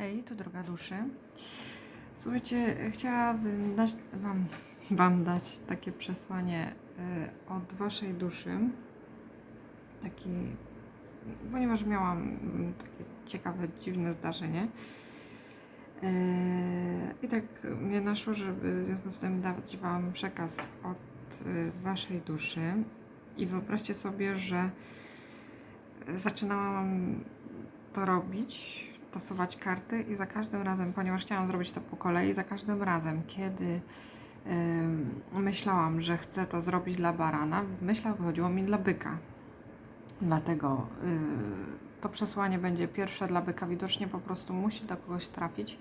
Hej, tu droga duszy. Słuchajcie, chciałabym dać wam, wam dać takie przesłanie y, od waszej duszy. Taki, ponieważ miałam takie ciekawe, dziwne zdarzenie. Y, I tak mnie naszło, żeby w związku z tym dać wam przekaz od y, waszej duszy. I wyobraźcie sobie, że zaczynałam to robić, tasować karty i za każdym razem, ponieważ chciałam zrobić to po kolei, za każdym razem, kiedy ym, myślałam, że chcę to zrobić dla barana, w myślach wychodziło mi dla byka. Dlatego y, to przesłanie będzie pierwsze dla byka. Widocznie po prostu musi do kogoś trafić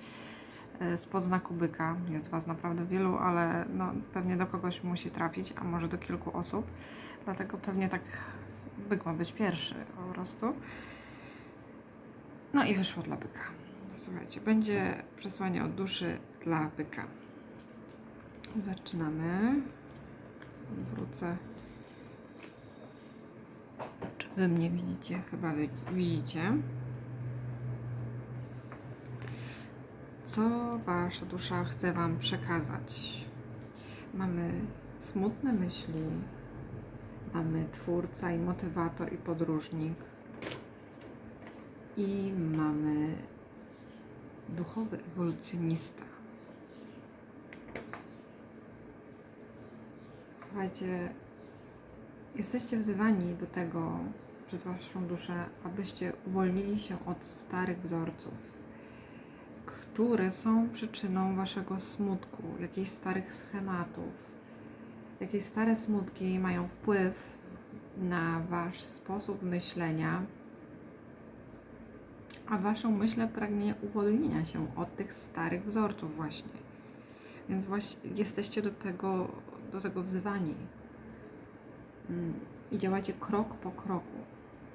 y, spod znaku byka. Jest Was naprawdę wielu, ale no, pewnie do kogoś musi trafić, a może do kilku osób. Dlatego pewnie tak byk ma być pierwszy po prostu. No i wyszło dla byka. Słuchajcie, będzie przesłanie od duszy dla byka. Zaczynamy. Wrócę. Czy wy mnie widzicie? Chyba widzicie. Co wasza dusza chce wam przekazać? Mamy smutne myśli. Mamy twórca i motywator i podróżnik i mamy duchowy ewolucjonista. Słuchajcie, jesteście wzywani do tego przez Waszą duszę, abyście uwolnili się od starych wzorców, które są przyczyną Waszego smutku, jakichś starych schematów. Jakieś stare smutki mają wpływ na Wasz sposób myślenia, a waszą myślę pragnie uwolnienia się od tych starych wzorców właśnie. Więc właśnie jesteście do tego, do tego wzywani. Mm, I działacie krok po kroku.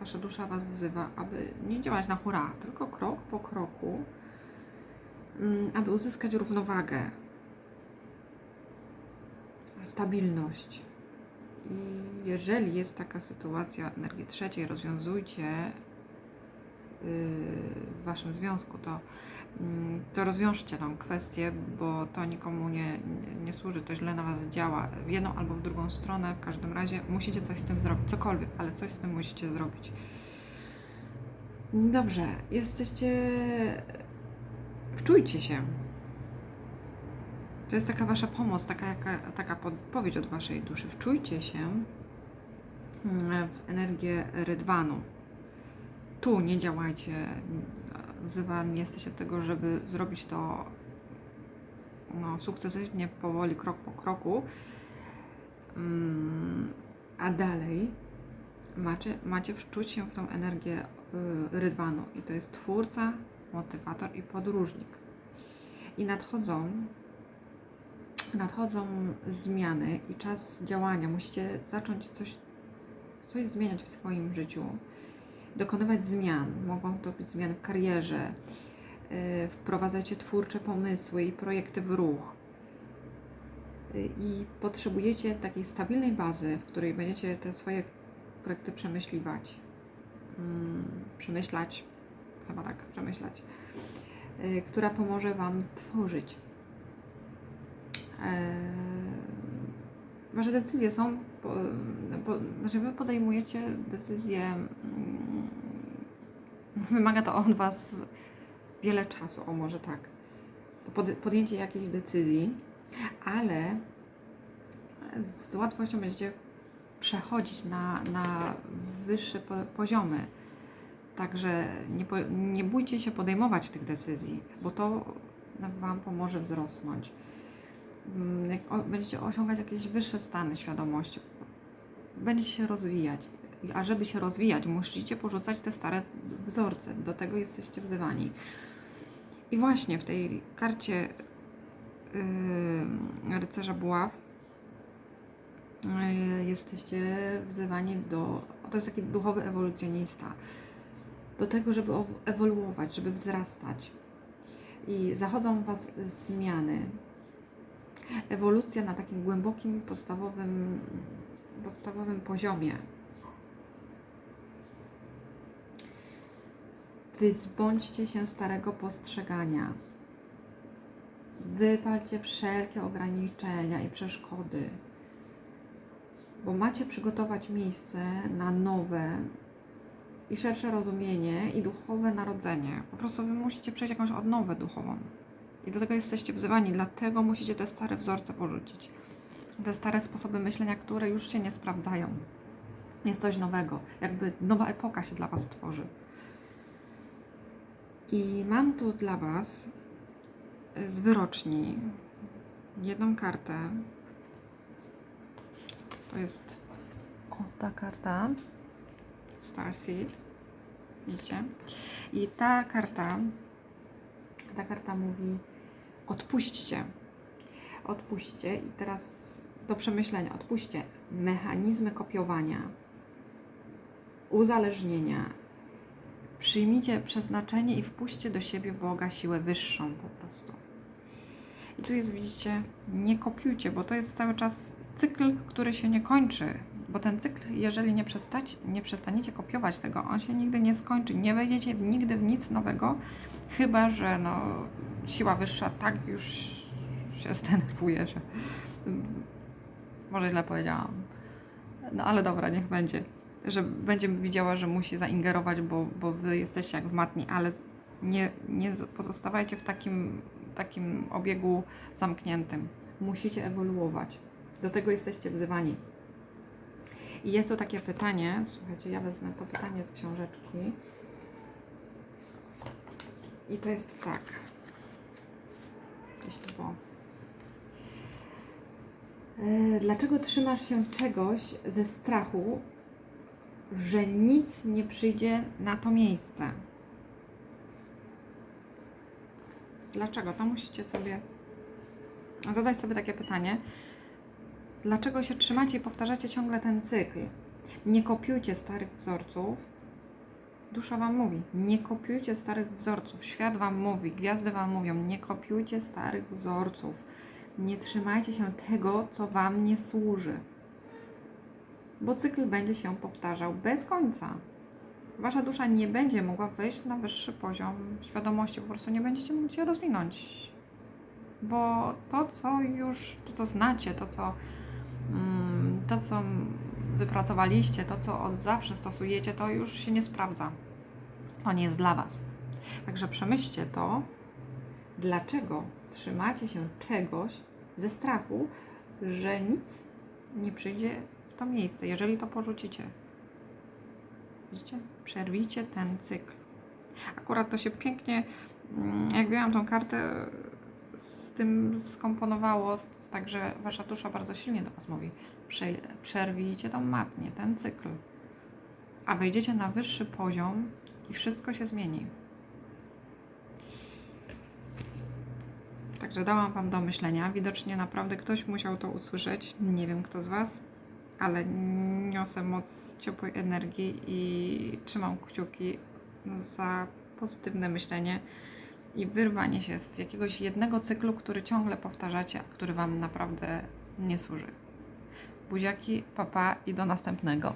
Wasza dusza was wzywa, aby nie działać na hura, tylko krok po kroku, mm, aby uzyskać równowagę, stabilność. I jeżeli jest taka sytuacja energii trzeciej, rozwiązujcie w waszym związku, to, mm, to rozwiążcie tą kwestię, bo to nikomu nie, nie, służy, to źle na was działa w jedną albo w drugą stronę. W każdym razie musicie coś z tym zrobić, cokolwiek, ale coś z tym musicie zrobić. Dobrze, jesteście. Wczujcie się. To jest taka wasza pomoc, taka, jaka, taka podpowiedź od waszej duszy. Wczujcie się mm, w energię rydwanu tu nie działajcie. Wzywani jesteście do tego, żeby zrobić to no, sukcesywnie, powoli, krok po kroku. Mm, a dalej macie, macie wczuć się w tą energię y, rydwanu. I to jest twórca, motywator i podróżnik. I nadchodzą nadchodzą zmiany i czas działania. Musicie zacząć coś, coś zmieniać w swoim życiu dokonywać zmian. Mogą to być zmiany w karierze, yy, wprowadzajcie twórcze pomysły i projekty w ruch. Yy, I potrzebujecie takiej stabilnej bazy, w której będziecie te swoje projekty przemyśliwać. Mm, przemyślać, chyba tak, przemyślać, yy, która pomoże Wam tworzyć. Wasze decyzje są, po, po, znaczy Wy podejmujecie decyzje mm, wymaga to od Was wiele czasu, o może tak. Pod, podjęcie jakiejś decyzji, ale z łatwością będziecie przechodzić na, na wyższe po, poziomy. Także nie, nie bójcie się podejmować tych decyzji, bo to Wam pomoże wzrosnąć. Mm, będziecie osiągać jakieś wyższe stany świadomości, będziecie się rozwijać a żeby się rozwijać, musicie porzucać te stare wzorce. Do tego jesteście wzywani. I właśnie w tej karcie yy, rycerza buław yy, jesteście wzywani do. To jest taki duchowy ewolucjonista. Do tego, żeby ewoluować, żeby wzrastać. I zachodzą w Was zmiany. Ewolucja na takim głębokim, podstawowym, podstawowym poziomie Wyzbądźcie się starego postrzegania. Wypalcie wszelkie ograniczenia i przeszkody, bo macie przygotować miejsce na nowe i szersze rozumienie i duchowe narodzenie. Po prostu wy musicie przejść jakąś odnowę duchową. I do tego jesteście wzywani, dlatego musicie te stare wzorce porzucić. Te stare sposoby myślenia, które już się nie sprawdzają. Jest coś nowego, jakby nowa epoka się dla Was tworzy. I mam tu dla Was y, z wyroczni jedną kartę. To jest o, ta karta. Starseed. Widzicie? I ta karta, ta karta mówi odpuśćcie. Odpuśćcie i teraz do przemyślenia. Odpuśćcie mechanizmy kopiowania, uzależnienia. Przyjmijcie przeznaczenie i wpuśćcie do siebie Boga siłę wyższą po prostu. I tu jest, widzicie, nie kopiujcie, bo to jest cały czas cykl, który się nie kończy. Bo ten cykl, jeżeli nie, przestać, nie przestaniecie kopiować tego, on się nigdy nie skończy. Nie wejdziecie nigdy w nic nowego, chyba że no, siła wyższa tak już się zdenerwuje, że może źle powiedziałam. No ale dobra, niech będzie. Że będzie widziała, że musi zaingerować, bo, bo wy jesteście jak w matni, ale nie, nie pozostawajcie w takim, takim obiegu zamkniętym. Musicie ewoluować. Do tego jesteście wzywani. I jest tu takie pytanie, słuchajcie, ja wezmę to pytanie z książeczki. I to jest tak. Gdzieś to było. E, Dlaczego trzymasz się czegoś ze strachu, że nic nie przyjdzie na to miejsce? Dlaczego? To musicie sobie zadać sobie takie pytanie. Dlaczego się trzymacie i powtarzacie ciągle ten cykl? Nie kopiujcie starych wzorców. Dusza Wam mówi, nie kopiujcie starych wzorców. Świat Wam mówi, gwiazdy Wam mówią, nie kopiujcie starych wzorców. Nie trzymajcie się tego, co Wam nie służy. Bo cykl będzie się powtarzał bez końca. Wasza dusza nie będzie mogła wejść na wyższy poziom świadomości, po prostu nie będziecie mogli się rozwinąć. Bo to, co już, to, co znacie, to, co, mm, to, co wypracowaliście, to, co od zawsze stosujecie, to już się nie sprawdza. To nie jest dla Was. Także przemyślcie to, dlaczego trzymacie się czegoś ze strachu, że nic nie przyjdzie to miejsce, jeżeli to porzucicie. Widzicie? Przerwijcie ten cykl. Akurat to się pięknie, mm, jak miałam tą kartę, z tym skomponowało, także wasza dusza bardzo silnie do was mówi. Prze- Przerwijcie tą matnię, ten cykl. A wejdziecie na wyższy poziom i wszystko się zmieni. Także dałam Wam do myślenia. Widocznie naprawdę ktoś musiał to usłyszeć. Nie wiem kto z Was, ale niosę moc ciepłej energii i trzymam kciuki za pozytywne myślenie i wyrwanie się z jakiegoś jednego cyklu, który ciągle powtarzacie, a który Wam naprawdę nie służy. Buziaki, papa i do następnego.